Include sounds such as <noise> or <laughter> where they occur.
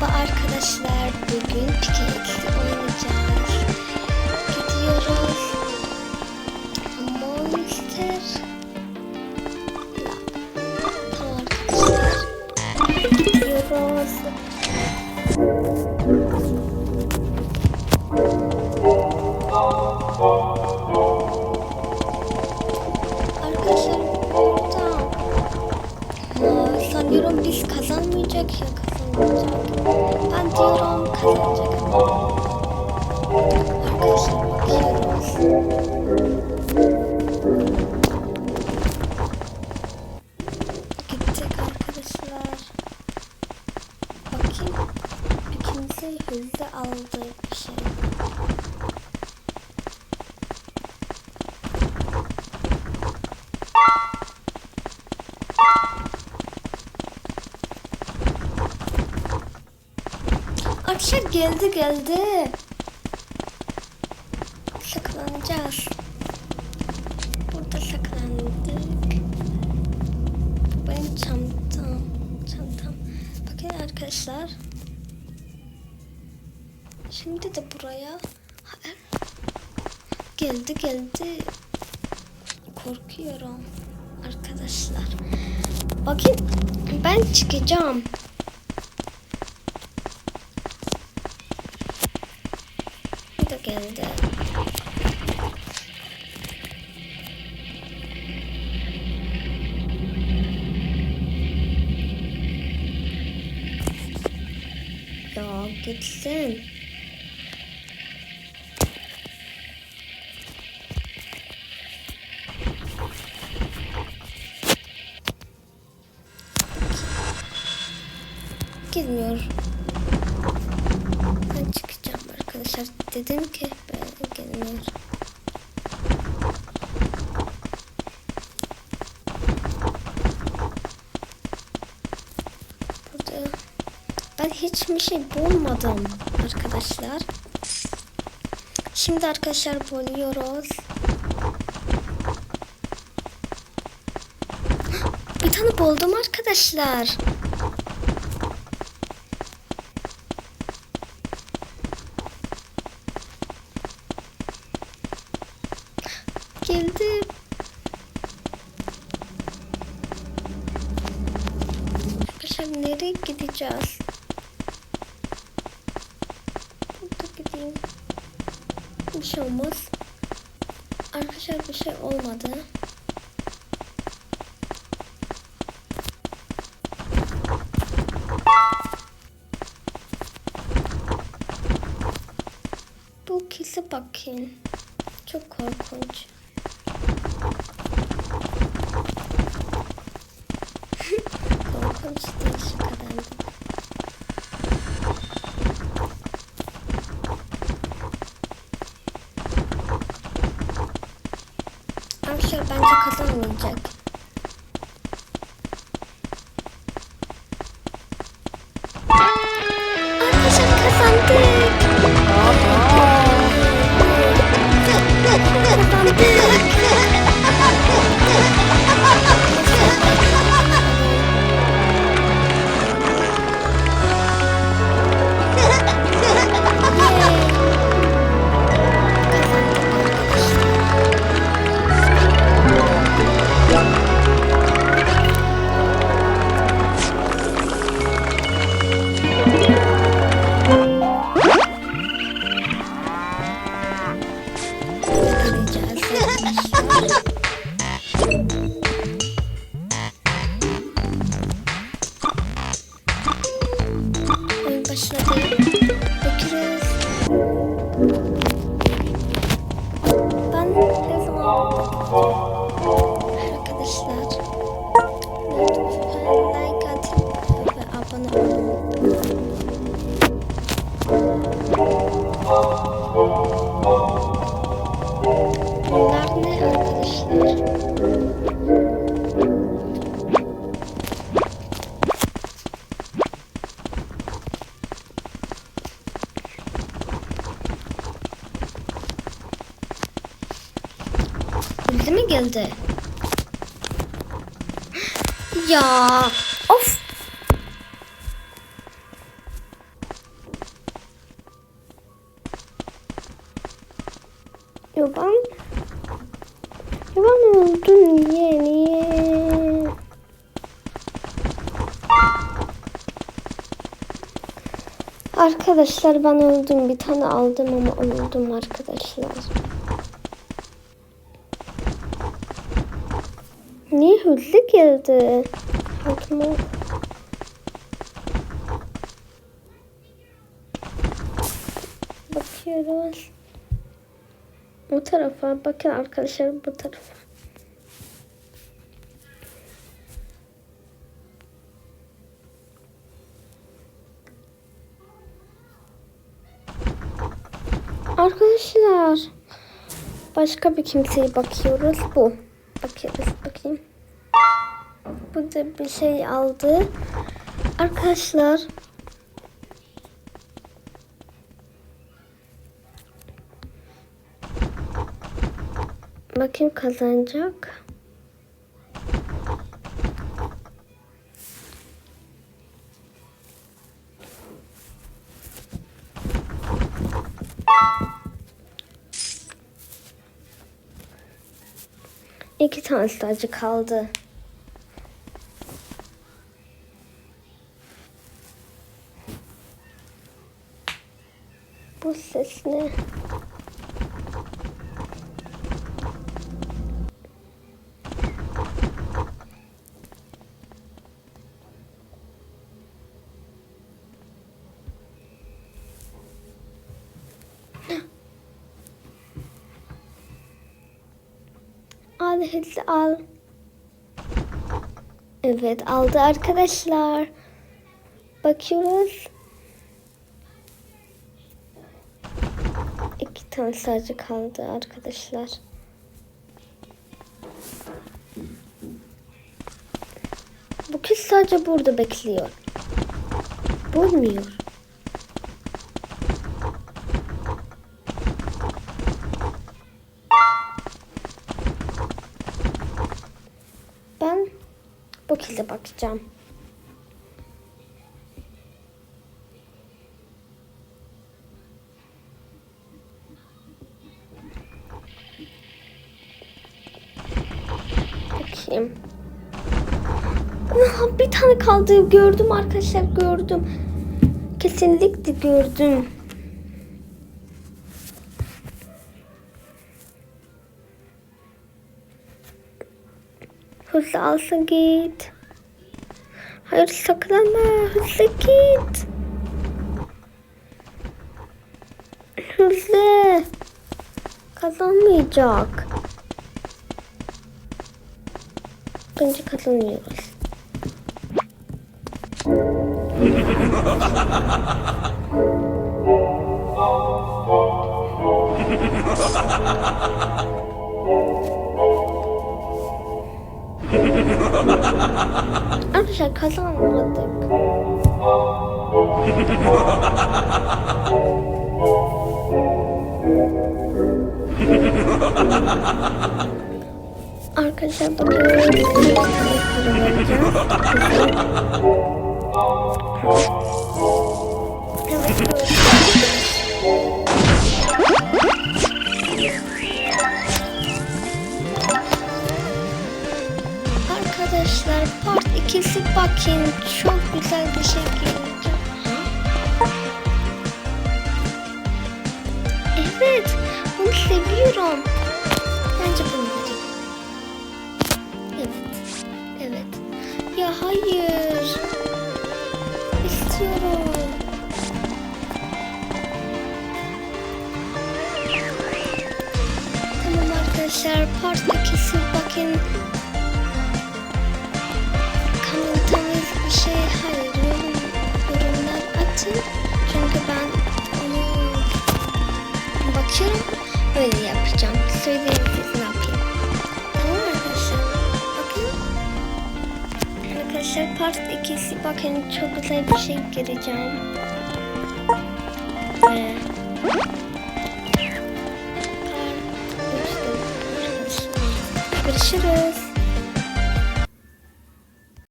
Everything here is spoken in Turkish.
Merhaba arkadaşlar. Bugün Pickaxe'de Arkadaşlar geldi geldi. Saklanacağız. Burada saklandık. Benim çantam. Çantam. Bakın arkadaşlar. Şimdi de buraya. Geldi geldi. Korkuyorum. Arkadaşlar. Bakın ben çıkacağım. Geldi. Ya gitsin. Gitmiyor. Ben çıkacağım arkadaşlar. Dedim ki ben gelmiyor. Burada ben hiçbir şey bulmadım arkadaşlar. Şimdi arkadaşlar buluyoruz. Bir tane buldum arkadaşlar. Bir şey olmaz. Arkadaşlar bir şey olmadı. Bu kese bakın. Çok korkunç. <laughs> korkunç değil şu kadar da. Arkadaşlar bence şimdi. Ya of. Yaban. Yaban oldun niye niye? Arkadaşlar ben öldüm bir tane aldım ama öldüm arkadaşlar. Niye hızlı geldi? Altıma. Bakıyoruz. O tarafa bakın arkadaşlar bu tarafa. Arkadaşlar başka bir kimseye bakıyoruz bu. Bakıyoruz bakayım. Bu da bir şey aldı. Arkadaşlar Bakayım kazanacak. İki tane sadece kaldı. Bu ses ne? Hızlı al. Evet aldı arkadaşlar. Bakıyoruz. İki tane sadece kaldı arkadaşlar. Bu kız sadece burada bekliyor. Bulmuyor. Ben bu kıza bakacağım. Bakayım. Bir tane kaldı gördüm arkadaşlar gördüm. Kesinlikle gördüm. Hızlı alsın git. Hayır saklanma. Hızlı git. Hızlı. Kazanmayacak. Bence kazanıyoruz. <laughs> Arkadaşlar kazanmadık. Arkadaşlar vereceğim. Evet. Part ikisi bakın çok güzel bir şey. Evet, bunu seviyorum. Bence bunu vereyim. Evet, evet. Ya hayır. İstiyorum. Tamam arkadaşlar, part ikisi bakın. Atın. Çünkü ben onu bakıyorum öyle yapacağım. Söyleyin siz ne yapayım. Tamam arkadaşlar. Bakın. Arkadaşlar part ikisi bakın çok güzel bir şey gireceğim. Arkadaşlar. Görüşürüz.